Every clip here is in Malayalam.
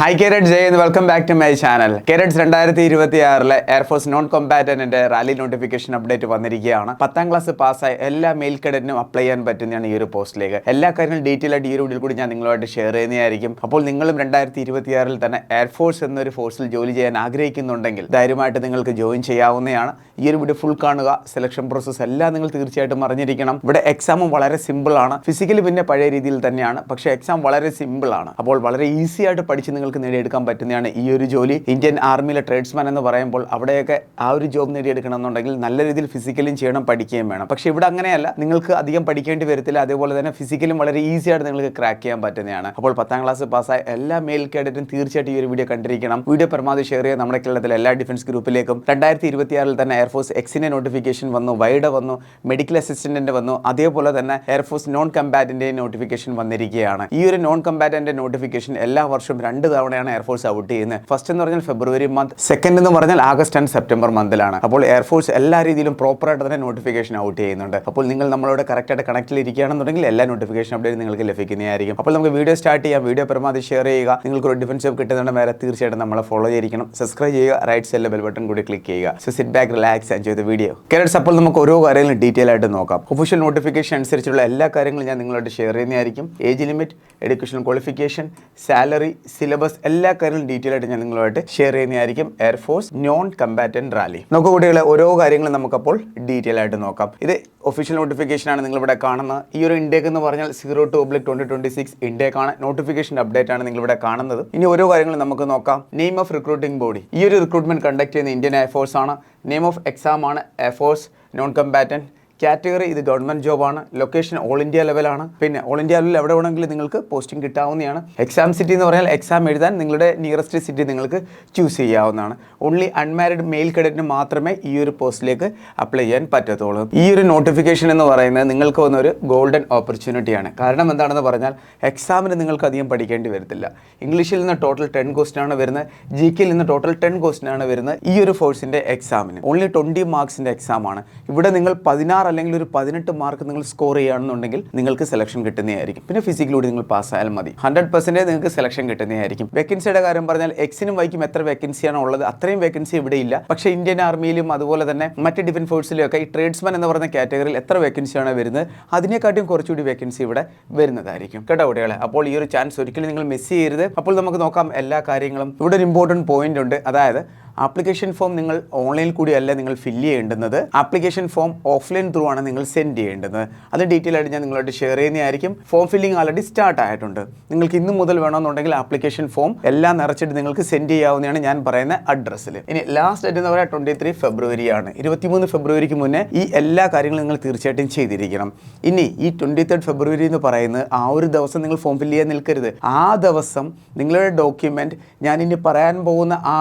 ഹൈ കേരറ്റ് ജയ് എന്ന് welcome back to my channel carats രണ്ടായിരത്തി ഇരുപത്തി ആറിലെ എയർഫോഴ്സ് നോൺ കോമ്പാറ്റന്റിന്റെ റാലി നോട്ടിഫിക്കേഷൻ അപ്ഡേറ്റ് വന്നിരിക്കുകയാണ്. പത്താം ക്ലാസ് പാസ്സായ എല്ലാ മെയിൽ കേഡറ്റിനും അപ്ലൈ ചെയ്യാൻ പറ്റുന്നതാണ് ഈ ഒരു പോസ്റ്റിലേക്ക് എല്ലാ കാര്യങ്ങളും ഡീറ്റെയിൽ ആയിട്ട് ഈ ഒരു വീഡിയോയിൽ കൂടി ഞാൻ നിങ്ങളുമായിട്ട് ഷെയർ ചെയ്യുന്നതായിരിക്കും. അപ്പോൾ നിങ്ങളും രണ്ടായിരത്തി ഇരുപത്തി ആറിൽ തന്നെ എയർഫോഴ്സ് എന്നൊരു ഫോഴ്സിൽ ജോലി ചെയ്യാൻ ആഗ്രഹിക്കുന്നുണ്ടെങ്കിൽ ധൈര്യമായിട്ട് നിങ്ങൾക്ക് ജോയിൻ ചെയ്യാവുന്നതാണ്. ഈ ഒരു വീഡിയോ ഫുൾ കാണുക. സെലക്ഷൻ പ്രോസസ്സ് എല്ലാം നിങ്ങൾ തീർച്ചയായിട്ടും അറിഞ്ഞിരിക്കണം. ഇവിടെ എക്സാമും വളരെ സിമ്പിൾ ആണ്. ഫിസിക്കലി പിന്നെ പഴയ രീതിയിൽ തന്നെയാണ്. പക്ഷേ എക്സാം വളരെ സിമ്പിൾ ആണ്. അപ്പോൾ വളരെ ഈസി ആയിട്ട് പഠിച്ച് നിങ്ങൾക്ക് നേടിയെടുക്കാൻ പറ്റുന്നതാണ് ഈ ഒരു ജോലി. ഇന്ത്യൻ ആർമിയിലെ ട്രേഡ്സ്മാൻ എന്ന് പറയുമ്പോൾ അവിടെയൊക്കെ ആ ഒരു ജോബ് നേടിയെടുക്കണം എന്നുണ്ടെങ്കിൽ നല്ല രീതിയിൽ ഫിസിക്കലും ചെയ്യണം പഠിക്കുകയും വേണം. പക്ഷേ ഇവിടെ അങ്ങനെയല്ല. നിങ്ങൾക്ക് അധികം പഠിക്കേണ്ടി വരത്തില്ല. അതേപോലെ തന്നെ ഫിസിക്കലും വളരെ ഈസി ആയിട്ട് നിങ്ങൾക്ക് ക്രാക്ക് ചെയ്യാൻ പറ്റുന്നതാണ്. അപ്പോൾ പത്താം ക്ലാസ് പാസ്സായ എല്ലാ മെയിൽ കേഡറ്റും തീർച്ചയായിട്ടും ഈ ഒരു വീഡിയോ കണ്ടിരിക്കണം. വീഡിയോ പരമാവധി ഷെയർ ചെയ്യുക. നമ്മുടെ കേരളത്തിലെ എല്ലാ ഡിഫൻസ് ഗ്രൂപ്പിലേക്കും രണ്ടായിരത്തി ഇരുപത്തിയാറിൽ തന്നെ എയർഫോഴ്സ് എക്സിനെ നോട്ടിഫിക്കേഷൻ വന്നു. വൈഡ വന്നു. മെഡിക്കൽ അസിസ്റ്റന്റിന്റെ വന്നു. അതേപോലെ തന്നെ എയർഫോഴ്സ് നോൺ കമ്പാറ്റിന്റെ നോട്ടിഫിക്കേഷൻ വന്നിരിക്കുകയാണ്. ഈ ഒരു നോൺ കമ്പാറ്റന്റ് നോട്ടിഫിക്കേഷൻ എല്ലാ വർഷവും രണ്ട് തവണയാണ് എയർഫോഴ്സ് ഔട്ട് ചെയ്യുന്നത്. ഫസ്റ്റ് എന്ന് പറഞ്ഞാൽ ഫെബ്രുവരി മന്ത് സെക്കൻഡ് എന്ന് പറഞ്ഞാൽ ആഗസ്റ്റ് ആൻഡ് സെപ്റ്റംബർ മന്തിലാണ് അപ്പോൾ എയർഫോഴ്സ് എല്ലാ രീതിയിലും പ്രോപ്പർ ആയിട്ട് തന്നെ നോട്ടിഫിക്കേഷൻ ഔട്ട് ചെയ്യുന്നുണ്ട്. അപ്പോൾ നിങ്ങൾ നമ്മളോട് കറക്റ്റായിട്ട് കണക്റ്റിൽ ഇരിക്കുകയാണെന്നുണ്ടെങ്കിൽ എല്ലാ നോട്ടിഫിക്കേഷൻ അപ്ഡേറ്റ് നിങ്ങൾക്ക് ലഭിക്കുന്നതായിരിക്കും. അപ്പോൾ നമുക്ക് വീഡിയോ സ്റ്റാർട്ട് ചെയ്യാം. വീഡിയോ പരമാവധി ഷെയർ ചെയ്യുക. നിങ്ങൾക്ക് ഒരു ഡിഫൻസ് ജോബ് കിട്ടുന്നുണ്ട് വരെ തീർച്ചയായിട്ടും നമ്മളെ ഫോളോ ചെയ്തിരിക്കണം. സബ്സ്ക്രൈബ് ചെയ്യുക. റൈറ്റ് സൈഡിലെ ബെൽ ബട്ടൺ കൂടി ക്ലിക്ക് ചെയ്യുക. So sit back relax enjoy the video carats അപ്പോൾ നമുക്ക് ഓരോ കാര്യങ്ങളും ഡീറ്റെയിൽ ആയിട്ട് നോക്കാം. ഒഫീഷ്യൽ നോട്ടിഫിക്കേഷൻ അനുസരിച്ചുള്ള എല്ലാ കാര്യങ്ങളും ഞാൻ നിങ്ങളോട് ഷെയർ ചെയ്യുന്നതായിരിക്കും. Age limit education qualification salary syllabus എല്ലാ കാര്യങ്ങളും ഡീറ്റെയിൽ ആയിട്ട് ഞാൻ നിങ്ങളുമായിട്ട് ഷെയർ ചെയ്യുന്നതായിരിക്കും എയർഫോഴ്സ് നോൺ കമ്പാറ്റന്റ് റാലി നമുക്ക് കുട്ടികളെ ഓരോ കാര്യങ്ങളും നമുക്കപ്പോൾ ഡീറ്റെയിൽ ആയിട്ട് നോക്കാം. ഇത് ഒഫീഷ്യൽ നോട്ടിഫിക്കേഷൻ ആണ് നിങ്ങളിവിടെ കാണുന്നത്. ഈ ഒരു ഇൻഡേക്ക് എന്ന് പറഞ്ഞാൽ zero two oblique twenty twenty six intake ആണ്. നോട്ടിഫിക്കേഷൻ അപ്ഡേറ്റ് ആണ് നിങ്ങളിവിടെ കാണുന്നത്. ഇനി ഓരോ കാര്യങ്ങളും നമുക്ക് നോക്കാം. നെയിം ഓഫ് റിക്രൂട്ടിംഗ് ബോഡി ഈ ഒരു റിക്രൂട്ട്മെന്റ് കണ്ടക്ട് ചെയ്യുന്ന ഇന്ത്യൻ എയർഫോഴ്സ് ആണ്. നെയിം ഓഫ് എക്സാം ആണ് Air Force non combatant category ഇത് ഗവൺമെന്റ് ജോബാണ് ലൊക്കേഷൻ ഓൾ ഇന്ത്യ ലെവലാണ് പിന്നെ ഓൾ ഇന്ത്യ ലെവലിൽ എവിടെ വേണമെങ്കിലും നിങ്ങൾക്ക് പോസ്റ്റിംഗ് കിട്ടാവുന്നതാണ്. എക്സാം സിറ്റി എന്ന് പറഞ്ഞാൽ എക്സാം എഴുതാൻ നിങ്ങളുടെ നിയറസ്റ്റ് സിറ്റി നിങ്ങൾക്ക് ചൂസ് ചെയ്യാവുന്നതാണ്. ഓൺലി അൺമാരിഡ് മെയിൽ കെഡറ്റിന് മാത്രമേ ഈ ഒരു പോസ്റ്റിലേക്ക് അപ്ലൈ ചെയ്യാൻ പറ്റത്തുള്ളൂ. ഈ ഒരു നോട്ടിഫിക്കേഷൻ എന്ന് പറയുന്നത് നിങ്ങൾക്ക് വന്ന ഒരു ഗോൾഡൻ ഓപ്പർച്യൂണിറ്റിയാണ് കാരണം എന്താണെന്ന് പറഞ്ഞാൽ എക്സാമിന് നിങ്ങൾക്ക് അധികം പഠിക്കേണ്ടി വരത്തില്ല. ഇംഗ്ലീഷിൽ നിന്ന് ടോട്ടൽ ടെൻ ആണ് വരുന്നത്. ജി കെയിൽ നിന്ന് ടോട്ടൽ ടെൻ ക്വസ്റ്റൻ ആണ് വരുന്നത് ഈ ഒരു ഫോഴ്സിന്റെ എക്സാമിന് ഓൺലി ട്വന്റി മാർക്സിന്റെ എക്സാമാണ് ഇവിടെ നിങ്ങൾ പതിനാറ് അല്ലെങ്കിൽ ഒരു പതിനെട്ട് മാർക്ക് നിങ്ങൾ സ്കോർ ചെയ്യുകയാണെന്നുണ്ടെങ്കിൽ നിങ്ങൾക്ക് സെലക്ഷൻ കിട്ടുന്നതായിരിക്കും. പിന്നെ ഫിസിക്കലൂടെ നിങ്ങൾ പാസ്സായാലും മതി. ഹൺഡ്രഡ് പെർസെന്റേജ് നിങ്ങൾക്ക് സെലക്ഷൻ കിട്ടുന്നതായിരിക്കും. വേക്കൻസിയുടെ കാര്യം പറഞ്ഞാൽ എക്സിനും വൈക്കും എത്ര വേക്കൻസിയാണ് ഉള്ളത്? അത്രയും വേക്കൻസി ഇവിടെ ഇല്ല. പക്ഷേ ഇന്ത്യൻ ആർമിയിലും അതുപോലെ തന്നെ മറ്റ് ഡിഫൻസ് ഫോഴ്സിലും ഒക്കെ ഈ ട്രേഡ്സ്മാൻ എന്ന് പറയുന്ന കാറ്റഗറിയിൽ എത്ര വേക്കൻസിയാണ് വരുന്നത്? അതിനെക്കാട്ടിയും കുറച്ചുകൂടി വേക്കൻസി ഇവിടെ വരുന്നതായിരിക്കും. കേട്ടോ കുട്ടികളെ? അപ്പോൾ ഈ ഒരു ചാൻസ് ഒരിക്കലും നിങ്ങൾ മിസ് ചെയ്യരുത്. അപ്പോൾ നമുക്ക് നോക്കാം എല്ലാ കാര്യങ്ങളും. ഇവിടെ ഒരു ഇമ്പോർട്ടന്റ് പോയിന്റ് ഉണ്ട്. അതായത് ആപ്ലിക്കേഷൻ ഫോം നിങ്ങൾ ഓൺലൈനിൽ കൂടിയല്ല നിങ്ങൾ ഫില്ല് ചെയ്യേണ്ടുന്നത്. ആപ്ലിക്കേഷൻ ഫോം ഓഫ്ലൈൻ ത്രൂ ആണ് നിങ്ങൾ സെൻഡ് ചെയ്യേണ്ടത് അത് ഡീറ്റെയിൽ ആയിട്ട് ഞാൻ നിങ്ങളോട് ഷെയർ ചെയ്യുന്നതായിരിക്കും. ഫോം ഫില്ലിംഗ് ആൾറെഡി സ്റ്റാർട്ട് ആയിട്ടുണ്ട്. നിങ്ങൾക്ക് ഇന്ന് മുതൽ വേണമെന്നുണ്ടെങ്കിൽ ആപ്ലിക്കേഷൻ ഫോം എല്ലാം നിറച്ചിട്ട് നിങ്ങൾക്ക് സെൻഡ് ചെയ്യാവുന്നതാണ് ഞാൻ പറയുന്ന അഡ്രസ്സിൽ ഇനി ലാസ്റ്റ് ഡേറ്റ് എന്ന് പറയുന്നത് ട്വന്റി ത്രീ ഫെബ്രുവരി ആണ്. ഇരുപത്തിമൂന്ന് ഫെബ്രുവരിക്ക് മുന്നേ ഈ എല്ലാ കാര്യങ്ങളും നിങ്ങൾ തീർച്ചയായിട്ടും ചെയ്തിരിക്കണം. ഇനി ഈ ട്വന്റി തേർഡ് ഫെബ്രുവരി എന്ന് പറയുന്നത് ആ ഒരു ദിവസം നിങ്ങൾ ഫോം ഫില്ല് ചെയ്യാൻ നിൽക്കരുത്. ആ ദിവസം നിങ്ങളുടെ ഡോക്യുമെന്റ് ഞാൻ ഇനി പറയാൻ പോകുന്ന ആ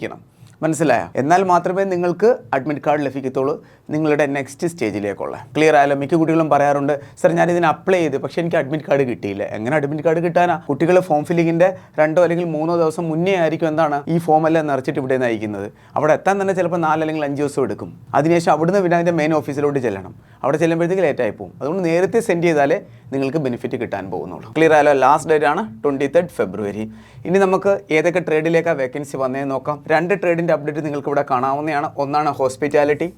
അഡ്രസ്സിലെത്തിയിരിക്കണം മനസ്സിലായോ? എന്നാൽ മാത്രമേ നിങ്ങൾക്ക് അഡ്മിറ്റ് കാർഡ് ലഭിക്കത്തുള്ളൂ. നിങ്ങളുടെ നെക്സ്റ്റ് സ്റ്റേജിലേക്കുള്ള ക്ലിയർ ആയാലും മിക്ക കുട്ടികളും പറയാറുണ്ട് സർ ഞാൻ ഇതിന് അപ്ലൈ ചെയ്ത് പക്ഷേ എനിക്ക് അഡ്മിറ്റ് കാർഡ് കിട്ടിയില്ല. എങ്ങനെ അഡ്മിറ്റ് കാർഡ് കിട്ടാനാ? കുട്ടികൾ ഫോം ഫില്ലിങ്ങിന്റെ രണ്ടോ അല്ലെങ്കിൽ മൂന്നോ ദിവസം മുന്നേ ആയിരിക്കും എന്താണ് ഈ ഫോം എല്ലാം നിറച്ചിട്ട് ഇവിടെ നയിക്കുന്നത് അവിടെ എത്താൻ തന്നെ ചിലപ്പോൾ നാല് അല്ലെങ്കിൽ അഞ്ച് ദിവസം എടുക്കും. അതിനുശേഷം അവിടുന്ന് പിന്നെ അതിന്റെ മെയിൻ ഓഫീസിലോട്ട് ചെല്ലണം. അവിടെ ചെല്ലുമ്പോഴത്തേക്ക് ലേറ്റ് ആയി പോകും അതുകൊണ്ട് നേരത്തെ സെൻഡ് ചെയ്താലേ നിങ്ങൾക്ക് ബെനിഫിറ്റ് കിട്ടാൻ പോകുന്നുള്ളൂ. ക്ലിയർ ആയാലോ ലാസ്റ്റ് ഡേറ്റ് ആണ് ട്വന്റി തേർഡ് ഫെബ്രുവരി ഇനി നമുക്ക് ഏതൊക്കെ ട്രേഡിലേക്കാണ് വേക്കൻസി വന്നേ നോക്കാം. രണ്ട് ട്രേഡിന്റെ അപ്ഡേറ്റ് നിങ്ങൾക്ക് ഇവിടെ കാണാവുന്നതാണ്. ഒന്നാണ് ഹോസ്പിറ്റാലിറ്റി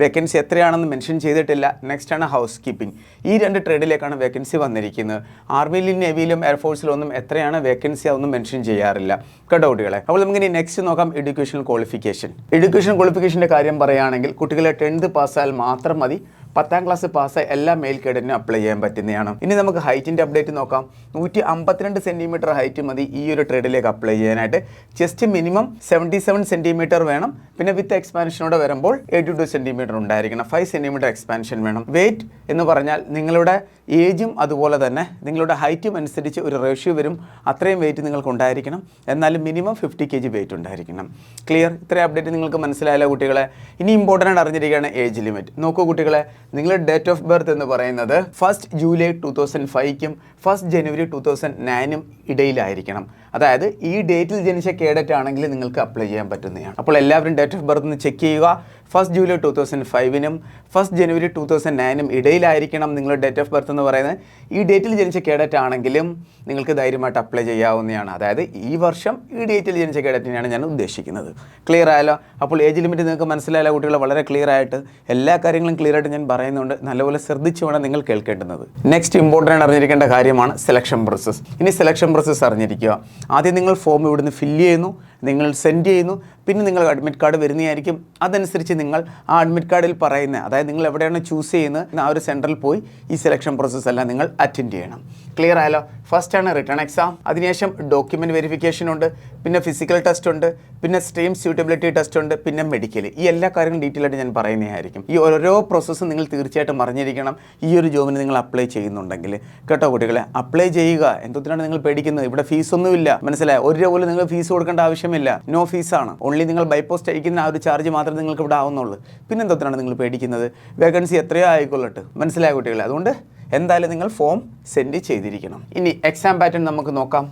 വേക്കൻസി എത്രയാണെന്ന് മെൻഷൻ ചെയ്തിട്ടില്ല. നെക്സ്റ്റ് ആണ് ഹൗസ് കീപ്പിംഗ് ഈ രണ്ട് ട്രേഡിലേക്കാണ് വേക്കൻസി വന്നിരിക്കുന്നത്. ആർമിയിലും നേവിയിലും എയർഫോഴ്സിലും ഒന്നും എത്രയാണ് വേക്കൻസി അതൊന്നും മെൻഷൻ ചെയ്യാറില്ല. കേട്ടോ അപ്പോൾ നമുക്ക് ഇനി നെക്സ്റ്റ് നോക്കാം എഡ്യൂക്കേഷൻ ക്വാളിഫിക്കേഷൻ എഡ്യൂക്കേഷൻ ക്വാളിഫിക്കേഷന്റെ കാര്യം പറയുകയാണെങ്കിൽ കുട്ടികളെ ടെൻത്ത് പാസ്സായാൽ മാത്രം മതി. പത്താം ക്ലാസ് പാസ്സായ എല്ലാ മെയിൽ കേഡറ്റിനും അപ്ലൈ ചെയ്യാൻ പറ്റുന്നതാണ്. ഇനി നമുക്ക് ഹൈറ്റിന്റെ അപ്ഡേറ്റ് നോക്കാം. നൂറ്റി അമ്പത്തിരണ്ട് സെന്റിമീറ്റർ ഹൈറ്റ് മതി ഈ ഒരു ട്രേഡിലേക്ക് അപ്ലൈ ചെയ്യാനായിട്ട്. Chest minimum seventy seven centimetre വേണം. പിന്നെ വിത്ത് എക്സ്പാൻഷനോടെ വരുമ്പോൾ എയ്റ്റി ടു സെന്റിമീറ്റർ ഉണ്ടായിരിക്കണം. ഫൈവ് സെന്റിമീറ്റർ എക്സ്പാൻഷൻ വേണം. വെയിറ്റ് എന്ന് പറഞ്ഞാൽ നിങ്ങളുടെ ഏജും അതുപോലെ തന്നെ നിങ്ങളുടെ ഹൈറ്റും അനുസരിച്ച് ഒരു റേഷ്യോ വരും. അത്രയും വെയിറ്റ് നിങ്ങൾക്ക് ഉണ്ടായിരിക്കണം. എന്നാലും minimum fifty K G weight ഉണ്ടായിരിക്കണം. ക്ലിയർ ഇത്രയും അപ്ഡേറ്റ് നിങ്ങൾക്ക് മനസ്സിലായല്ലോ കുട്ടികളെ. ഇനി ഇമ്പോർട്ടന്റ് ആയിട്ട് അറിഞ്ഞിരിക്കുകയാണ് ഏജ് ലിമിറ്റ് നോക്കൂ കുട്ടികളെ. നിങ്ങളുടെ ഡേറ്റ് ഓഫ് ബർത്ത് എന്ന് പറയുന്നത് ഫസ്റ്റ് ജൂലൈ ടു തൗസൻഡ് ഫൈവ്ക്കും ഫസ്റ്റ് ജനുവരി ടു തൗസൻഡ് നയനും ഇടയിലായിരിക്കണം. അതായത് ഈ ഡേറ്റിൽ ജനിച്ച കേഡറ്റ് ആണെങ്കിൽ നിങ്ങൾക്ക് അപ്ലൈ ചെയ്യാൻ പറ്റുന്നതാണ്. അപ്പോൾ എല്ലാവരും ഡേറ്റ് ഓഫ് ബർത്ത് ഒന്ന് ചെക്ക് ചെയ്യുക. ഫസ്റ്റ് ജൂലൈ ടു തൗസൻഡ് ഫൈവിനും ഫസ്റ്റ് ജനുവരി ടു തൗസൻഡ് നയനും ഇടയിലായിരിക്കണം നിങ്ങളുടെ ഡേറ്റ് ഓഫ് ബർത്ത് എന്ന് പറയുന്നത്. ഈ ഡേറ്റിൽ ജനിച്ച കേഡറ്റ് ആണെങ്കിലും നിങ്ങൾക്ക് ധൈര്യമായിട്ട് അപ്ലൈ ചെയ്യാവുന്നതാണ്. അതായത് ഈ വർഷം ഈ ഡേറ്റിൽ ജനിച്ച കേഡറ്റിനെയാണ് ഞാൻ ഉദ്ദേശിക്കുന്നത്. ക്ലിയർ ആയാലോ അപ്പോൾ ഏജ് ലിമിറ്റ് നിങ്ങൾക്ക് മനസ്സിലായാലോ കുട്ടികൾ വളരെ ക്ലിയർ ആയിട്ട്. എല്ലാ കാര്യങ്ങളും ക്ലിയർ ആയിട്ട് ഞാൻ പറയുന്നുണ്ട്. നല്ലപോലെ ശ്രദ്ധിച്ചു വേണം നിങ്ങൾ കേൾക്കേണ്ടുന്നത്. നെക്സ്റ്റ് ഇമ്പോർട്ടന്റ് അറിഞ്ഞിരിക്കേണ്ട കാര്യമാണ് സെലക്ഷൻ പ്രോസസ്സ് ഇനി സെലക്ഷൻ പ്രോസസ്സ് അറിഞ്ഞിരിക്കുക. ആദ്യം നിങ്ങൾ ഫോം ഇവിടുന്ന് ഫില്ല് ചെയ്യുന്നു. നിങ്ങൾ സെൻഡ് ചെയ്യുന്നു പിന്നെ നിങ്ങൾ അഡ്മിറ്റ് കാർഡ് വരുന്നതായിരിക്കും. അതനുസരിച്ച് നിങ്ങൾ ആ അഡ്മിറ്റ് കാർഡിൽ പറയുന്ന അതായത് നിങ്ങൾ എവിടെയാണ് ചൂസ് ചെയ്യുന്നത് ആ ഒരു സെന്ററിൽ പോയി ഈ സെലക്ഷൻ പ്രോസസ്സ് എല്ലാം നിങ്ങൾ അറ്റൻഡ് ചെയ്യണം. ക്ലിയർ ആയാലോ ഫസ്റ്റ് ആണ് റിട്ടേൺ എക്സാം അതിനുശേഷം ഡോക്യുമെന്റ് വെരിഫിക്കേഷൻ ഉണ്ട് പിന്നെ ഫിസിക്കൽ ടെസ്റ്റ് ഉണ്ട് പിന്നെ സ്ട്രീം സ്യൂട്ടബിലിറ്റി ടെസ്റ്റ് ഉണ്ട് പിന്നെ മെഡിക്കൽ ഈ എല്ലാ കാര്യങ്ങളും ഡീറ്റെയിൽ ആയിട്ട് ഞാൻ പറയുന്നതായിരിക്കും. ഈ ഓരോ പ്രോസസ്സും നിങ്ങൾ തീർച്ചയായിട്ടും അറിഞ്ഞിരിക്കണം. ഈ ഒരു ജോബിന് നിങ്ങൾ അപ്ലൈ ചെയ്യുന്നുണ്ടെങ്കിൽ. കേട്ടോ കുട്ടികളെ? അപ്ലൈ ചെയ്യുക. എന്തൊത്തിനാണ് നിങ്ങൾ പേടിക്കുന്നത്? ഇവിടെ ഫീസൊന്നുമില്ല മനസ്സിലായി? ഒരു രൂപ പോലും നിങ്ങൾ ഫീസ് കൊടുക്കേണ്ട ആവശ്യമില്ല. നോ ഫീസാണ് ഓൺലി നിങ്ങൾ ബൈ പോസ്റ്റ് അയക്കുന്ന ആ ഒരു ചാർജ് മാത്രമേ നിങ്ങൾക്ക് ഇവിടെ ആവുന്നുള്ളൂ. പിന്നെ എന്തൊത്തിനാണ് നിങ്ങൾ പേടിക്കുന്നത്? വേക്കൻസി എത്രയോ ആയിക്കൊള്ളട്ടെ. മനസ്സിലായ കുട്ടികളെ? അതുകൊണ്ട് എന്തായാലും നിങ്ങൾ ഫോം സെൻഡ് ചെയ്തിരിക്കണം. ഇനി എക്സാം പാറ്റേൺ നമുക്ക് നോക്കാം.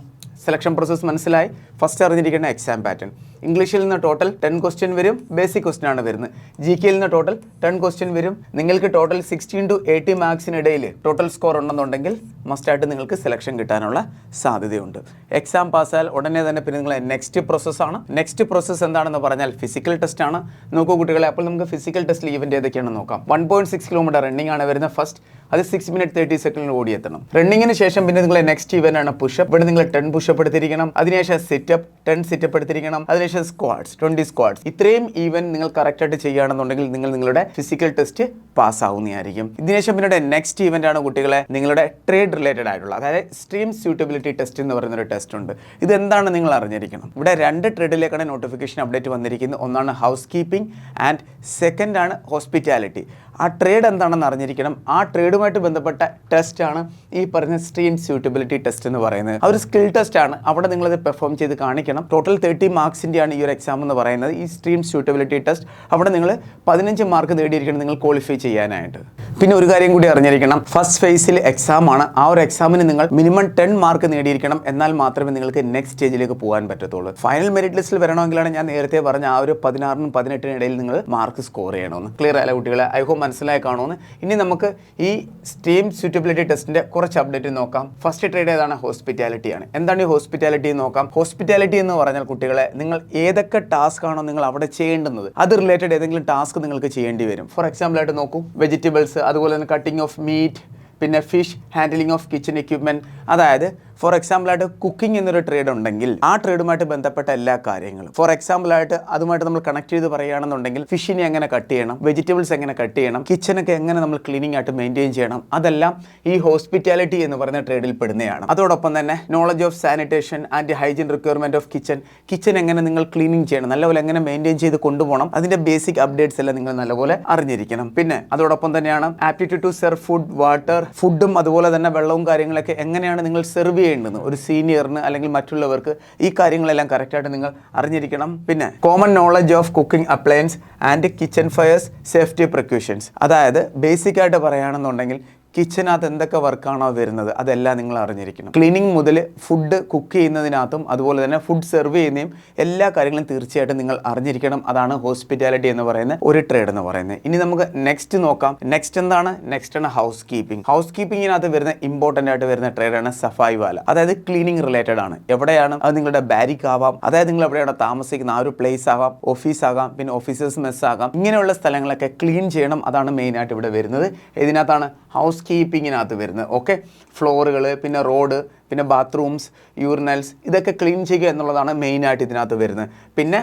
സെലക്ഷൻ പ്രോസസ്സ് മനസ്സിലായി. ഫസ്റ്റ് അറിഞ്ഞിരിക്കേണ്ട എക്സാം പാറ്റേൺ ഇംഗ്ലീഷിൽ നിന്ന് ടോട്ടൽ ടെൻ ക്വസ്റ്റ്യൻ വരും ബേസിക് ക്വസ്റ്റ്യൻ ആണ് വരുന്നത്. ജി കെയിൽ നിന്ന് ടോട്ടൽ ടെൻ ക്വസ്റ്റ്യൻ വരും. നിങ്ങൾക്ക് ടോട്ടൽ സിക്സ്റ്റീൻ ടു എയ്റ്റി മാർക്സിനിടയിൽ ടോട്ടൽ സ്കോർ ഉണ്ടെന്നുണ്ടെങ്കിൽ മസ്റ്റായിട്ട് നിങ്ങൾക്ക് സെലക്ഷൻ കിട്ടാനുള്ള സാധ്യതയുണ്ട്. എക്സാം പാസ്സായാൽ ഉടനെ തന്നെ പിന്നെ നിങ്ങളെ നെക്സ്റ്റ് പ്രോസസ്സാണ് നെക്സ്റ്റ് പ്രോസസ്സ് എന്താണെന്ന് പറഞ്ഞാൽ ഫിസിക്കൽ ടെസ്റ്റ് ആണ്. നോക്കൂ കുട്ടികളെ അപ്പോൾ നമുക്ക് ഫിസിക്കൽ ടെസ്റ്റ് ഇവന്റ് ഏതൊക്കെയാണെന്ന് നോക്കാം. One point six kilometre running ആണ് വരുന്നത് ഫസ്റ്റ് അത് സിക്സ് മിനിറ്റ് തേർട്ടി സെക്കൻഡിൽ ഓടിയെത്തണം. റണ്ണിങ്ങിന് ശേഷം പിന്നെ നിങ്ങളെ നെക്സ്റ്റ് ഇവന്റ് ആണ് പുഷപ്പ് ഇവിടെ നിങ്ങൾ ടെൻ പുഷപ്പ് എടുത്തിരിക്കണം. അതിനുശേഷം സിറ്റപ്പ് ടെൻ സിറ്റപ്പ് എടുത്തിരിക്കണം. അതിനുശേഷം സ്ക്വാഡ്സ് ട്വന്റി സ്ക്വാഡ്സ് ഇത്രയും ഈവൻ നിങ്ങൾ കറക്റ്റ് ആയിട്ട് ചെയ്യുകയാണെന്നുണ്ടെങ്കിൽ നിങ്ങൾ നിങ്ങളുടെ ഫിസിക്കൽ ടെസ്റ്റ് പാസ് ആവുന്നതായിരിക്കും ഇതിനുശേഷം പിന്നീട് നെക്സ്റ്റ് ഇവന്റ് ആണ് കുട്ടികളെ നിങ്ങളുടെ ട്രേഡ് റിലേറ്റഡ് ആയിട്ടുള്ള അതായത് സ്ട്രീം സ്യൂട്ടബിലിറ്റി ടെസ്റ്റ് എന്ന് പറയുന്ന ഒരു ടെസ്റ്റ് ഉണ്ട്. ഇത് എന്താണ് നിങ്ങൾ അറിഞ്ഞിരിക്കണം? ഇവിടെ രണ്ട് ട്രേഡിലേക്കാണ് നോട്ടിഫിക്കേഷൻ അപ്ഡേറ്റ് വന്നിരിക്കുന്നത്. ഒന്നാണ് ഹൗസ് കീപ്പിംഗ് ആൻഡ് സെക്കൻഡ് ആണ് ഹോസ്പിറ്റാലിറ്റി ആ ട്രേഡ് എന്താണെന്ന് അറിഞ്ഞിരിക്കണം. ആ ട്രേഡുമായിട്ട് ബന്ധപ്പെട്ട ടെസ്റ്റ് ആണ് ഈ പറഞ്ഞ സ്ട്രീം സ്യൂട്ടബിലിറ്റി ടെസ്റ്റ് എന്ന് പറയുന്നത്. ആ ഒരു സ്കിൽ ആണ്. അവിടെ നിങ്ങളത് പെർഫോം ചെയ്ത് കാണിക്കണം. ടോട്ടൽ തേർട്ടി മാർക്സിന്റെ ആണ് ഈ ഒരു എക്സാം എന്ന് പറയുന്നത്. ഈ സ്ട്രീം സ്യൂട്ടബിലിറ്റി ടെസ്റ്റ് അവിടെ നിങ്ങൾ പതിനഞ്ച് മാർക്ക് നേടിയിരിക്കണം നിങ്ങൾ ക്വാളിഫൈ ചെയ്യാനായിട്ട്. പിന്നെ ഒരു കാര്യം കൂടി അറിഞ്ഞിരിക്കണം. ഫസ്റ്റ് ഫേസിൽ എക്സാം ആണ്. ആ ഒരു എക്സാമിന് നിങ്ങൾ മിനിമം ടെൻ മാർക്ക് നേടിയിരിക്കണം. എന്നാൽ മാത്രമേ നിങ്ങൾക്ക് നെക്സ്റ്റ് സ്റ്റേജിലേക്ക് പോകാൻ പറ്റത്തുള്ളൂ. ഫൈനൽ മെറിറ്റ് ലിസ്റ്റിൽ വരണമെങ്കിലാണ് ഞാൻ നേരത്തെ പറഞ്ഞ ആ ഒരു പതിനാറിനും പതിനെട്ടിനും ഇടയിൽ നിങ്ങൾ മാർക്ക് സ്കോർ ചെയ്യണമെന്ന്. ക്ലിയർ അല്ല കുട്ടികളെ? ഐ ഹോപ്പ് മനസ്സിലായി കാണുമെന്ന്. ഇനി നമുക്ക് ഈ സ്റ്റീം സ്യൂറ്റബിലിറ്റി ടെസ്റ്റിന്റെ കുറച്ച് അപ്ഡേറ്റ് നോക്കാം. ഫസ്റ്റ് ട്രേഡ് ഏതാണ്? ഹോസ്പിറ്റാലിറ്റി ആണ്. എന്താണ് ഈ ഹോസ്പിറ്റാലിറ്റി എന്ന് നോക്കാം? ഹോസ്പിറ്റാലിറ്റി എന്ന് പറഞ്ഞാൽ കുട്ടികളെ നിങ്ങൾ ഏതൊക്കെ ടാസ്ക് ആണോ നിങ്ങൾ അവിടെ ചെയ്യേണ്ടുന്നത്. അത് റിലേറ്റഡ് ഏതെങ്കിലും ടാസ്ക് നിങ്ങൾക്ക് ചെയ്യേണ്ടി വരും. ഫോർ എക്സാമ്പിൾ ആയിട്ട് നോക്കൂ. വെജിറ്റബിൾസ് അതുപോലെ തന്നെ കട്ടിംഗ് ഓഫ് മീറ്റ് പിന്നെ fish handling of kitchen equipment അതായത് ഫോർ എക്സാമ്പിൾ ആയിട്ട് കുക്കിംഗ് എന്നൊരു ട്രേഡ് ഉണ്ടെങ്കിൽ ആ ട്രേഡുമായിട്ട് ബന്ധപ്പെട്ട എല്ലാ കാര്യങ്ങളും ഫോർ എക്സാമ്പിൾ ആയിട്ട് അതുമായിട്ട് നമ്മൾ കണക്ട് ചെയ്ത് പറയുകയാണെന്നുണ്ടെങ്കിൽ ഫിഷിനെ എങ്ങനെ കട്ട് ചെയ്യണം വെജിറ്റബിൾസ് എങ്ങനെ കട്ട് ചെയ്യണം കിച്ചനൊക്കെ എങ്ങനെ നമ്മൾ ക്ലീനിങ് ആയിട്ട് മെയിന്റെയിൻ ചെയ്യണം അതെല്ലാം ഈ ഹോസ്പിറ്റാലിറ്റി എന്ന് പറയുന്ന ട്രേഡിൽ പെടുന്നതാണ്. അതോടൊപ്പം തന്നെ knowledge of sanitation and hygiene requirement of kitchen kitchen എങ്ങനെ നിങ്ങൾ ക്ലീനിങ് ചെയ്യണം നല്ലപോലെ എങ്ങനെ മെയിന്റെയിൻ ചെയ്ത് കൊണ്ടുപോകണം അതിന്റെ ബേസിക് അപ്ഡേറ്റ്സ് എല്ലാം നിങ്ങൾ നല്ലപോലെ അറിഞ്ഞിരിക്കണം. പിന്നെ അതോടൊപ്പം തന്നെയാണ് aptitude to serve food water ഫുഡും അതുപോലെ തന്നെ വെള്ളവും കാര്യങ്ങളൊക്കെ എങ്ങനെയാണ് നിങ്ങൾ സെർവ് ചെയ്യേണ്ടത് ഒരു സീനിയറിന് അല്ലെങ്കിൽ മറ്റുള്ളവർക്ക് ഈ കാര്യങ്ങളെല്ലാം കറക്റ്റായിട്ട് നിങ്ങൾ അറിഞ്ഞിരിക്കണം. പിന്നെ common knowledge of cooking appliance and kitchen fires safety precautions അതായത് ബേസിക്കായിട്ട് പറയുകയാണെന്നുണ്ടെങ്കിൽ കിച്ചനകത്ത് എന്തൊക്കെ വർക്കാണോ വരുന്നത് അതെല്ലാം നിങ്ങൾ അറിഞ്ഞിരിക്കണം. ക്ലീനിങ് മുതൽ ഫുഡ് കുക്ക് ചെയ്യുന്നതിനകത്തും അതുപോലെ തന്നെ ഫുഡ് സെർവ് ചെയ്യുന്നതും എല്ലാ കാര്യങ്ങളും തീർച്ചയായിട്ടും നിങ്ങൾ അറിഞ്ഞിരിക്കണം. അതാണ് ഹോസ്പിറ്റാലിറ്റി എന്ന് പറയുന്ന ഒരു ട്രേഡ് എന്ന് പറയുന്നത്. ഇനി നമുക്ക് നെക്സ്റ്റ് നോക്കാം. നെക്സ്റ്റ് എന്താണ്? നെക്സ്റ്റ് ആണ് ഹൗസ് കീപ്പിംഗ് ഹൗസ് കീപ്പിങ്ങിനകത്ത് വരുന്ന ഇമ്പോർട്ടന്റ് ആയിട്ട് വരുന്ന ട്രേഡാണ് സഫായി വാല. അതായത് ക്ലീനിങ് റിലേറ്റഡ് ആണ്. എവിടെയാണ്? അത് നിങ്ങളുടെ ബാരിക് ആവാം. അതായത് നിങ്ങൾ എവിടെയാണ് താമസിക്കുന്ന? ആ ഒരു പ്ലേസ് ആവാം. ഓഫീസ് ആകാം. പിന്നെ ഓഫീസേഴ്സ് മെസ് ഇങ്ങനെയുള്ള സ്ഥലങ്ങളൊക്കെ ക്ലീൻ ചെയ്യണം. അതാണ് മെയിൻ ആയിട്ട് ഇവിടെ വരുന്നത്. ഇതിനകത്താണ് ഹൗസ് കീപ്പിങ്ങിനകത്ത് വരുന്നത്. ഓക്കെ ഫ്ലോറുകൾ പിന്നെ റോഡ് പിന്നെ ബാത്റൂംസ് യൂറിനൽസ് ഇതൊക്കെ ക്ലീൻ ചെയ്യുക എന്നുള്ളതാണ് മെയിനായിട്ട് ഇതിനകത്ത് വരുന്നത്. പിന്നെ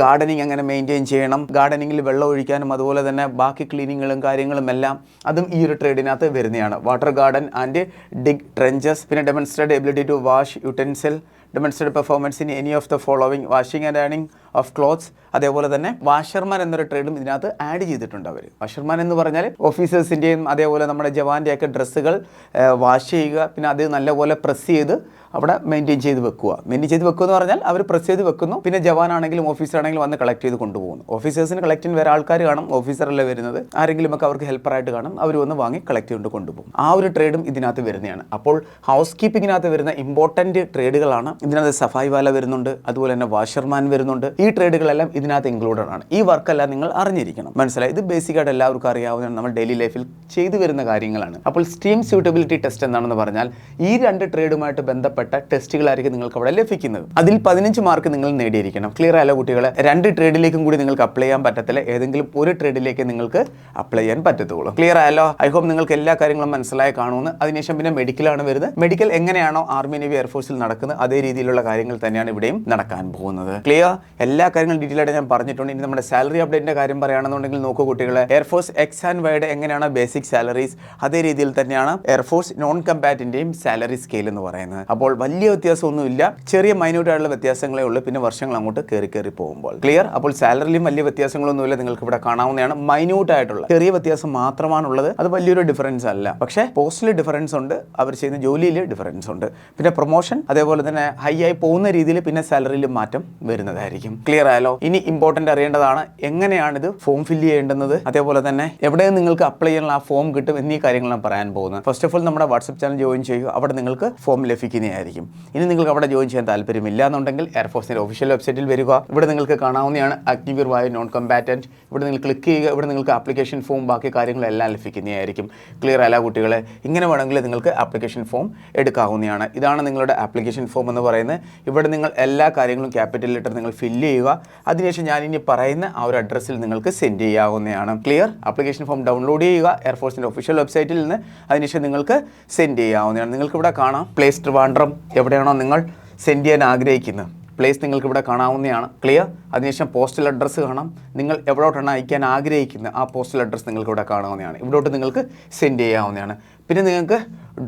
ഗാർഡനിങ് എങ്ങനെ മെയിന്റെയിൻ ചെയ്യണം? ഗാർഡനിങ്ങിൽ വെള്ളം ഒഴിക്കാനും അതുപോലെ തന്നെ ബാക്കി ക്ലീനിങ്ങുകളും കാര്യങ്ങളും എല്ലാം അതും ഈ ഒരു ട്രേഡിനകത്ത് വരുന്നതാണ്. Water garden and dig trenches പിന്നെ demonstrate ability to wash utensil demonstrate performance in any of the following washing and ironing of clothes അതേപോലെ തന്നെ വാഷർമാൻ എന്നൊരു ട്രേഡും ഇതിനകത്ത് ആഡ് ചെയ്തിട്ടുണ്ട് അവർ വാഷർമാൻ എന്ന് പറഞ്ഞാൽ ഓഫീസേഴ്സിന്റെയും അതേപോലെ നമ്മുടെ ജവാന്റെയൊക്കെ ഡ്രസ്സുകൾ വാഷ് ചെയ്യുക പിന്നെ അത് നല്ലപോലെ പ്രസ് ചെയ്ത് അവിടെ മെയിന്റെയിൻ ചെയ്ത് വെക്കുക. മെയിന്റെയിൻ ചെയ്ത് വെക്കുക എന്ന് പറഞ്ഞാൽ അവർ പ്രസ് ചെയ്ത് വെക്കുന്നു. പിന്നെ ജവാനാണെങ്കിലും ഓഫീസറാണെങ്കിലും വന്ന് കളക്ട് ചെയ്ത് കൊണ്ടുപോകുന്നു. ഓഫീസേഴ്സിന് കളക്ട് ചെയ്യാൻ വേറെ ആൾക്കാർ കാണും. ഓഫീസറല്ലേ വരുന്നത്? ആരെങ്കിലും ഒക്കെ അവർക്ക് ഹെൽപ്പറായിട്ട് കാണും. അവർ വന്ന് വാങ്ങി കളക്ട് ചെയ്തുകൊണ്ട് കൊണ്ടുപോകും. ആ ഒരു ട്രേഡും ഇതിനകത്ത് വരുന്നതാണ്. അപ്പോൾ ഹൗസ് കീപ്പിങ്ങിനകത്ത് വരുന്ന ഇമ്പോർട്ടന്റ് ട്രേഡുകളാണ് ഇതിനകത്ത് സഫായി വാല വരുന്നുണ്ട്. അതുപോലെ തന്നെ വാഷർമാൻ വരുന്നുണ്ട്. ട്രേഡുകളെല്ലാം ഇതിനകത്ത് ഇൻക്ലൂഡഡ് ആണ്. ഈ വർക്കെല്ലാം നിങ്ങൾ അറിഞ്ഞിരിക്കണം. മനസ്സിലായി? ഇത് ബേസിക്കായിട്ട് എല്ലാവർക്കും അറിയാവുന്ന നമ്മൾ ഡെയിലി ലൈഫിൽ ചെയ്തു വരുന്ന കാര്യങ്ങളാണ്. അപ്പോൾ സ്റ്റീം സ്യൂട്ടബിലിറ്റി ടെസ്റ്റ് എന്താണെന്ന് പറഞ്ഞാൽ ഈ രണ്ട് ട്രേഡുമായിട്ട് ബന്ധപ്പെട്ട ടെസ്റ്റുകളായിരിക്കും നിങ്ങൾക്ക് അവിടെ ലഭിക്കുന്നത്. അതിൽ പതിനഞ്ച് മാർക്ക് നിങ്ങൾ നേടിയിരിക്കണം. ക്ലിയർ ആയല്ലോ കുട്ടികളെ? രണ്ട് ട്രേഡിലേക്കും കൂടി നിങ്ങൾക്ക് അപ്ലൈ ചെയ്യാൻ പറ്റത്തില്ല. ഏതെങ്കിലും ഒരു ട്രേഡിലേക്ക് നിങ്ങൾക്ക് അപ്ലൈ ചെയ്യാൻ പറ്റത്തുള്ളൂ. ക്ലിയർ ആയാലോ ഐ ഹോപ്പ് നിങ്ങൾക്ക് എല്ലാ കാര്യങ്ങളും മനസ്സിലായി കാണുമെന്ന്. അതിനുശേഷം പിന്നെ മെഡിക്കലാണ് വരുന്നത്. മെഡിക്കൽ എങ്ങനെയാണോ ആർമി നേവി എയർഫോഴ്സിൽ നടക്കുന്നത് അതേ രീതിയിലുള്ള കാര്യങ്ങൾ തന്നെയാണ് ഇവിടെയും നടക്കാൻ പോകുന്നത്. ക്ലിയർ എല്ലാ കാര്യങ്ങളും ഡീറ്റെയിൽ ആയിട്ട് ഞാൻ പറഞ്ഞിട്ടുണ്ട്. ഇനി നമ്മുടെ സാലറി അപ്ഡേറ്റിന്റെ കാര്യം പറയുകയാണെന്നുണ്ടെങ്കിൽ നോക്കൂ കുട്ടികളെ Air Force X and Y എങ്ങനെയാണ് ബേസിക് സാലറീസ് അതേ രീതിയിൽ തന്നെയാണ് എയർഫോഴ്സ് നോൺ കമ്പാറ്റിന്റെയും സാലറി സ്കെയിൽ എന്ന് പറയുന്നത്. അപ്പോൾ വലിയ വ്യത്യാസമൊന്നുമില്ല. ചെറിയ മൈന്യൂട്ട് ആയിട്ടുള്ള വ്യത്യാസങ്ങളേ ഉള്ളൂ. പിന്നെ വർഷങ്ങൾ അങ്ങോട്ട് കയറി കയറി പോകുമ്പോൾ. ക്ലിയർ അപ്പോൾ സാലറിയിലും വലിയ വ്യത്യാസങ്ങളൊന്നുമില്ല. നിങ്ങൾക്ക് ഇവിടെ കാണാവുന്നതാണ് മൈന്യൂട്ട് ആയിട്ടുള്ള. ചെറിയ വ്യത്യാസം മാത്രമാണുള്ളത്. അത് വലിയൊരു ഡിഫറൻസ് അല്ല. പക്ഷേ പോസ്റ്റിൽ ഡിഫറൻസ് ഉണ്ട്. അവർ ചെയ്യുന്ന ജോലിയിൽ ഡിഫറൻസ് ഉണ്ട്. പിന്നെ പ്രൊമോഷൻ അതേപോലെ തന്നെ ഹൈ ആയി പോകുന്ന രീതിയിൽ പിന്നെ സാലറിയിൽ മാറ്റം വരുന്നതായിരിക്കും. ക്ലിയർ ആയാലോ ഇനി ഇമ്പോർട്ടന്റ് അറിയേണ്ടതാണ് എങ്ങനെയാണ് ഇത് ഫോം ഫില്ല് ചെയ്യേണ്ടുന്നത്. അതേപോലെ തന്നെ എവിടെ നിങ്ങൾക്ക് അപ്ലൈ ചെയ്യാനുള്ള ആ ഫോം കിട്ടും എന്നീ കാര്യങ്ങളാണ് പറയാൻ പോകുന്നത്. ഫസ്റ്റ് ഓഫ് ഓൾ നമ്മുടെ വാട്സപ്പ് ചാനൽ ജോയിൻ ചെയ്യുക. അവിടെ നിങ്ങൾക്ക് ഫോം ലഭിക്കുന്നതായിരിക്കും. ഇനി നിങ്ങൾക്ക് അവിടെ ജോയിൻ ചെയ്യാൻ താല്പര്യമില്ല എന്നുണ്ടെങ്കിൽ എയർഫോഴ്സിന്റെ ഒഫീഷ്യൽ വെബ്സൈറ്റിൽ വരിക. ഇവിടെ നിങ്ങൾക്ക് കാണാവുന്നതാണ് ആക്റ്റീവ് വായു നോൺ കമ്പാറ്റന്റ് ഇവിടെ നിങ്ങൾ ക്ലിക്ക് ചെയ്യുക. ഇവിടെ നിങ്ങൾക്ക് ആപ്ലിക്കേഷൻ ഫോം ബാക്കി കാര്യങ്ങളെല്ലാം ലഭിക്കുന്നതായിരിക്കും. ക്ലിയർ അല്ല കുട്ടികളെ? ഇങ്ങനെ വേണമെങ്കിൽ നിങ്ങൾക്ക് ആപ്ലിക്കേഷൻ ഫോം എടുക്കാവുന്നതാണ്. ഇതാണ് നിങ്ങളുടെ ആപ്ലിക്കേഷൻ ഫോം എന്ന് പറയുന്നത്. ഇവിടെ നിങ്ങൾ എല്ലാ കാര്യങ്ങളും ക്യാപിറ്റൽ ലെറ്റർ നിങ്ങൾ ഫില്ല് ചെയ്യുക. അതിനുശേഷം ഞാൻ ഇനി പറയുന്ന ആ ഒരു അഡ്രസ്സിൽ നിങ്ങൾക്ക് സെൻഡ് ചെയ്യാവുന്നതാണ്. ക്ലിയർ ആപ്ലിക്കേഷൻ ഫോം ഡൗൺലോഡ് ചെയ്യുക. എയർഫോഴ്സിന്റെ ഒഫീഷ്യൽ വെബ്സൈറ്റിൽ നിന്ന് അതിനുശേഷം നിങ്ങൾക്ക് സെൻഡ് ചെയ്യാവുന്നതാണ്. നിങ്ങൾക്ക് ഇവിടെ കാണാം പ്ലേസ് ട്രിവാൻഡ്രം എവിടെയാണോ നിങ്ങൾ സെൻഡ് ചെയ്യാൻ ആഗ്രഹിക്കുന്നത്. പ്ലേസ് നിങ്ങൾക്ക് ഇവിടെ കാണാവുന്നതാണ്. ക്ലിയർ അതിനുശേഷം പോസ്റ്റൽ അഡ്രസ്സ് കാണാം. നിങ്ങൾ എവിടോട്ടാണ് അയക്കാൻ ആഗ്രഹിക്കുന്നത്? ആ പോസ്റ്റൽ അഡ്രസ്സ് നിങ്ങൾക്ക് ഇവിടെ കാണാവുന്നതാണ്. ഇവിടോട്ട് നിങ്ങൾക്ക് സെൻഡ് ചെയ്യാവുന്നതാണ്. പിന്നെ നിങ്ങൾക്ക്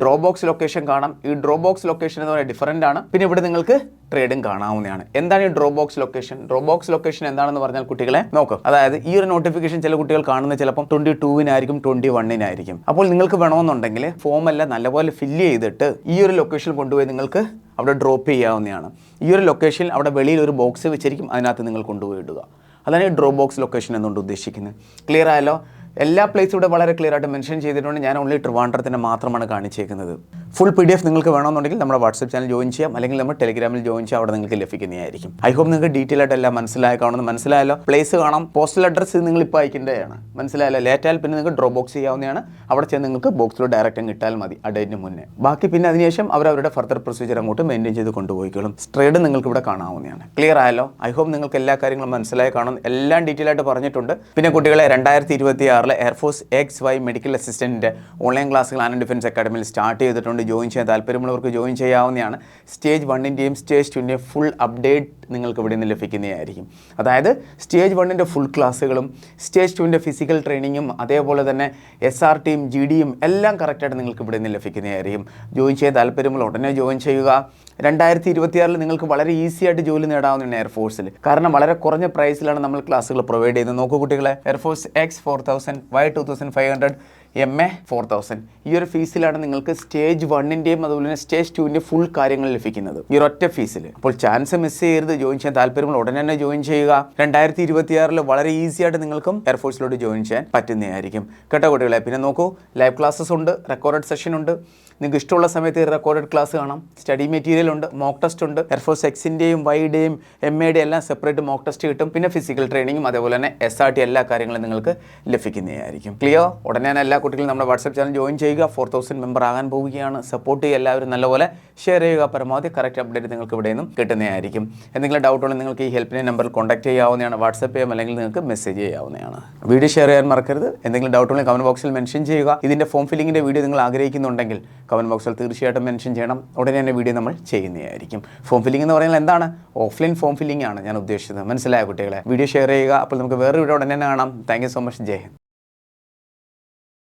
ഡ്രോ ബോക്സ് ലൊക്കേഷൻ കാണാം. ഈ ഡ്രോ ബോക്സ് ലൊക്കേഷൻ എന്ന് പറയുന്നത് ഡിഫറന്റ് ആണ്. പിന്നെ ഇവിടെ നിങ്ങൾക്ക് ട്രേഡും കാണാവുന്നതാണ്. എന്താണ് ഈ draw box location draw box location എന്താണെന്ന് പറഞ്ഞാൽ കുട്ടികളെ നോക്കും. അതായത് ഈ ഒരു നോട്ടിഫിക്കേഷൻ ചില കുട്ടികൾ കാണുന്നത് ചിലപ്പം ട്വന്റി ടൂവിനായിരിക്കും ട്വന്റി വണ്ണിനായിരിക്കും അപ്പോൾ നിങ്ങൾക്ക് വേണമെന്നുണ്ടെങ്കിൽ ഫോം എല്ലാം നല്ലപോലെ ഫില്ല് ചെയ്തിട്ട് ഈ ഒരു ലൊക്കേഷൻ കൊണ്ടുപോയി നിങ്ങൾക്ക് അവിടെ ഡ്രോപ്പ് ചെയ്യാവുന്നതാണ്. ഈ ഒരു ലൊക്കേഷനിൽ അവിടെ വെളിയിൽ ഒരു ബോക്സ് വെച്ചിരിക്കും അതിനകത്ത് നിങ്ങൾ കൊണ്ടുപോയി ഇടുക. അതാണ് ഈ ഡ്രോ ബോക്സ് ലൊക്കേഷൻ എന്നുകൊണ്ട് ഉദ്ദേശിക്കുന്നത്. ക്ലിയർ ആയല്ലോ? എല്ലാ പ്ലേസും ഇവിടെ വളരെ ക്ലിയർ ആയിട്ട് മെൻഷൻ ചെയ്തിട്ടുണ്ട്. ഞാൻ ഓൺലി ട്രിവാൻഡ്രത്തിന്റെ മാത്രമാണ് കാണിച്ചേക്കുന്നത്. ഫുൾ പി ഡി എഫ് നിങ്ങൾക്ക് വേണമെന്നുണ്ടെങ്കിൽ നമ്മുടെ വാട്സപ്പ് ചാനൽ ജോയിൻ ചെയ്യാം. അല്ലെങ്കിൽ നമ്മൾ ടെലിഗ്രാമിൽ ജോയിൻ ചെയ്യാം. അവിടെ നിങ്ങൾക്ക് ലഭിക്കുന്നതായിരിക്കും. ഐ ഹോപ്പ് നിങ്ങൾക്ക് ഡീറ്റെയിൽ ആയിട്ട് എല്ലാം മനസ്സിലായി കാണുന്നത് മനസ്സിലായല്ലോ. പ്ലേസ് കാണാം. പോസ്റ്റൽ അഡ്രസ്സ് നിങ്ങൾ ഇപ്പോൾ അയക്കേണ്ടതാണ്. മനസ്സിലായല്ലോ. ലേറ്റായാൽ പിന്നെ നിങ്ങൾക്ക് ഡ്രോ ബോക്സ് ചെയ്യാവുന്നതാണ്. അവിടെ ചെന്ന് നിങ്ങൾക്ക് ബോക്സിലോ ഡയറക്റ്റ് അങ്ങ് മതി. ആ ഡേറ്റിന് മുന്നേ. ബാക്കി പിന്നെ അതിനുശേഷം അവർ അവരുടെ ഫർദർ പ്രൊസീജിയർ അങ്ങോട്ട് മെയിന്റെയിൻ ചെയ്ത് കൊണ്ടുപോയിക്കോളും. സ്ട്രേഡ് നിങ്ങൾക്ക് ഇവിടെ കാണാവുന്നതാണ്. ക്ലിയർ ആയല്ലോ? ഐ ഹോപ്പ് നിങ്ങൾക്ക് എല്ലാ കാര്യങ്ങളും മനസ്സിലായി കാണും. എല്ലാം ഡീറ്റെയിൽ ആയിട്ട് പറഞ്ഞിട്ടുണ്ട്. പിന്നെ കുട്ടികളെ രണ്ടായിരത്തി ഇരുപത്തി ആറിലെ Air Force X Y medical അസിസ്റ്റന്റിന്റെ online ക്ലാസ്സുകൾ ആൻഡ് ഡിഫൻസ് അക്കാഡമിയിൽ സ്റ്റാർട്ട് ചെയ്തിട്ടുണ്ട്. ജോയിൻ ചെയ്യാൻ താല്പര്യമുള്ളവർക്ക് ജോയിൻ ചെയ്യാവുന്നതാണ്. സ്റ്റേജ് വണ്ണിന്റെയും സ്റ്റേജ് ടുവിന്റെയും ഫുൾ അപ്ഡേറ്റ് നിങ്ങൾക്ക് ഇവിടെ നിന്ന് ലഭിക്കുന്നതായിരിക്കും അതായത് സ്റ്റേജ് വണ്ണിന്റെ ഫുൾ ക്ലാസ്സുകളും സ്റ്റേജ് ടുവിന്റെ ഫിസിക്കൽ ട്രെയിനിങ്ങും അതേപോലെ തന്നെ എസ് ആർ ടിയും ജി ഡിയും എല്ലാം കറക്റ്റായിട്ട് നിങ്ങൾക്ക് ഇവിടെ നിന്ന് ലഭിക്കുന്നതായിരിക്കും. ജോയിൻ ചെയ്യാൻ താല്പര്യമുള്ള ഉടനെ ജോയിൻ ചെയ്യുക. രണ്ടായിരത്തി ഇരുപത്തിയാറിൽ നിങ്ങൾക്ക് വളരെ ഈസി ആയിട്ട് ജോലി നേടാവുന്നതാണ് എയർഫോഴ്സിൽ കാരണം വളരെ കുറഞ്ഞ പ്രൈസിലാണ് നമ്മൾ ക്ലാസ്സുകൾ പ്രൊവൈഡ് ചെയ്യുന്നത്. നോക്കൂ കുട്ടികളെ Air Force X four thousand Y two thousand five hundred M A four thousand ഈ ഒരു ഫീസിലാണ് നിങ്ങൾക്ക് സ്റ്റേജ് വണ്ണിന്റെയും അതുപോലെ തന്നെ സ്റ്റേജ് ടുവിന്റെ ഫുൾ കാര്യങ്ങൾ ലഭിക്കുന്നത്. ഈ ഒറ്റ ഫീസിൽ അപ്പോൾ ചാൻസ് മിസ് ചെയ്യരുത് ജോയിൻ ചെയ്യാൻ താല്പര്യമുള്ള ഉടനെ തന്നെ ജോയിൻ ചെയ്യുക. രണ്ടായിരത്തി ഇരുപത്തിയാറിൽ വളരെ ഈസി ആയിട്ട് നിങ്ങൾക്കും എയർഫോഴ്സിലോട്ട് ജോയിൻ ചെയ്യാൻ പറ്റുന്നതായിരിക്കും. കേട്ടോ കുട്ടികളെ? പിന്നെ നോക്കൂ ലൈവ് ക്ലാസ്സസ് ഉണ്ട് റെക്കോർഡഡ് സെഷൻ ഉണ്ട്. നിങ്ങൾക്ക് ഇഷ്ടമുള്ള സമയത്ത് റെക്കോർഡഡ് ക്ലാസ് കാണാം. സ്റ്റഡി മെറ്റീരിയൽ ഉണ്ട് മോക്ക് ടെസ്റ്റ് ഉണ്ട്. എയർഫോഴ്സ് എക്സിന്റെയും വൈയുടെയും എം എയുടെ എല്ലാം സെപ്പറേറ്റ് മോക്ക് ടെസ്റ്റ് കിട്ടും. പിന്നെ ഫിസിക്കൽ ട്രെയിനിങ്ങും അതേപോലെ തന്നെ എസ് ആർ ടി എല്ലാ കാര്യങ്ങളും നിങ്ങൾക്ക് ലഭിക്കുന്നതായിരിക്കും. ക്ലിയർ ഉടനെ തന്നെ എല്ലാ കുട്ടികളും നമ്മുടെ വാട്സപ്പ് ചാനൽ ജോയിൻ ചെയ്യുക. ഫോർ തൗസൻഡ് മെമ്പർ ആകാൻ പോവുകയാണ്. സപ്പോർട്ട് ചെയ്യുക. എല്ലാവരും നല്ലപോലെ ഷെയർ ചെയ്യുക. പരമാവധി കറക്റ്റ് അപ്ഡേറ്റ് നിങ്ങൾക്ക് ഇവിടെ നിന്നും കിട്ടുന്നതായിരിക്കും. എന്തെങ്കിലും ഡൗട്ട് ഉണ്ടെങ്കിൽ നിങ്ങൾക്ക് ഈ ഹെൽപ്പിനെ നമ്പറിൽ കോൺടാക്ട് ചെയ്യാവുന്നതാണ്. വാട്സപ്പ് ചെയ്യാം. അല്ലെങ്കിൽ നിങ്ങൾക്ക് മെസ്സേജ് ചെയ്യാവുന്നതാണ്. വീഡിയോ ഷെയർ ചെയ്യാൻ മറക്കരുത്. എന്തെങ്കിലും ഡൗട്ട് ഉണ്ടെങ്കിൽ കമന്റ് ബോക്സിൽ മെൻഷൻ ചെയ്യുക. ഇതിന്റെ ഫോം ഫില്ലിങ്ങിന്റെ വീഡിയോ നിങ്ങൾ ആഗ്രഹിക്കുന്നുണ്ടെങ്കിൽ കമന്റ് ബോക്സിൽ തീർച്ചയായിട്ടും മെൻഷൻ ചെയ്യണം. ഉടനെ തന്നെ വീഡിയോ നമ്മൾ ചെയ്യുന്നതായിരിക്കും. ഫോം ഫില്ലിംഗ് എന്ന് പറയുന്നത് എന്താണ്? ഓഫ്ലൈൻ ഫോം ഫില്ലിംഗ് ആണ് ഞാൻ ഉദ്ദേശിച്ചത്. മനസ്സിലായ കുട്ടികളെ? വീഡിയോ ഷെയർ ചെയ്യുക. അപ്പോൾ നമുക്ക് വേറെ വീഡിയോ ഉടനെ തന്നെ കാണാം. താങ്ക് സോ മച്ച് ജയ്